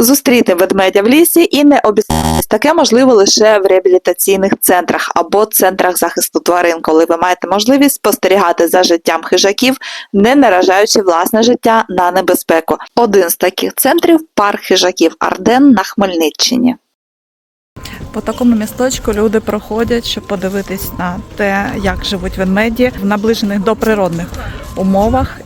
Зустріти ведмедя в лісі і не обіцяти. Таке можливо лише в реабілітаційних центрах або центрах захисту тварин, коли ви маєте можливість спостерігати за життям хижаків, не наражаючи власне життя на небезпеку. Один з таких центрів парк хижаків Арден на Хмельниччині. По такому місточку люди проходять, щоб подивитись на те, як живуть ведмеді в наближених до природних умовах.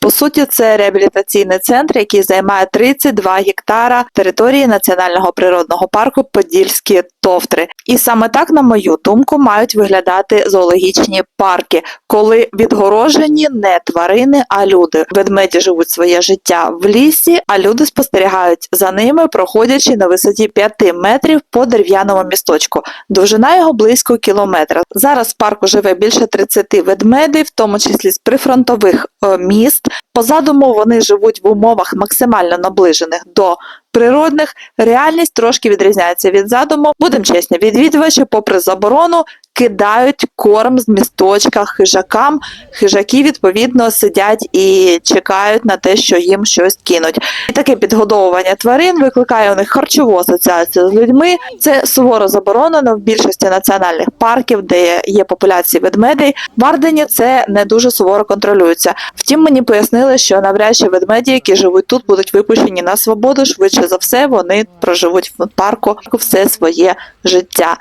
По суті, це реабілітаційний центр, який займає 32 гектара території національного природного парку Подільські товтри. І саме так, на мою думку, мають виглядати зоологічні парки, коли відгорожені не тварини, а люди. Ведмеді живуть своє життя в лісі, а люди спостерігають за ними, проходячи на висоті 5 метрів по дерев'яному місточку. Довжина його близько кілометра. Зараз в парку живе більше 30 ведмедів, в тому числі з прифронтових е, міст. По задуму вони живуть в умовах максимально наближених до природних. Реальність трошки відрізняється від задуму. Будемо чесні, відвідувачі, попри заборону, кидають корм з місточка хижакам. Хижаки, відповідно, сидять і чекають на те, що їм щось кинуть. І таке підгодовування тварин викликає у них харчову асоціацію з людьми. Це суворо заборонено в більшості національних парків, де є популяції ведмедей. В Ардені це не дуже суворо контролюється. Втім, мені пояснили, що навряд чи ведмеді, які живуть тут, будуть випущені на свободу. Швидше за все, вони проживуть в парку все своє життя.